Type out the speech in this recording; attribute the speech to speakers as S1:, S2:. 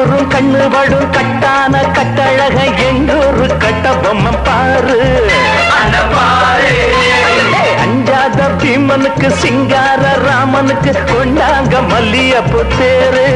S1: எங்கூரும் கண்ணு வடும் கட்டான கட்டழக எங்கூரு கட்ட பொம்மை பாரு. அஞ்சாத பீமனுக்கு சிங்கார ராமனுக்கு கொண்டாங்க மல்லிய
S2: புத்தேரு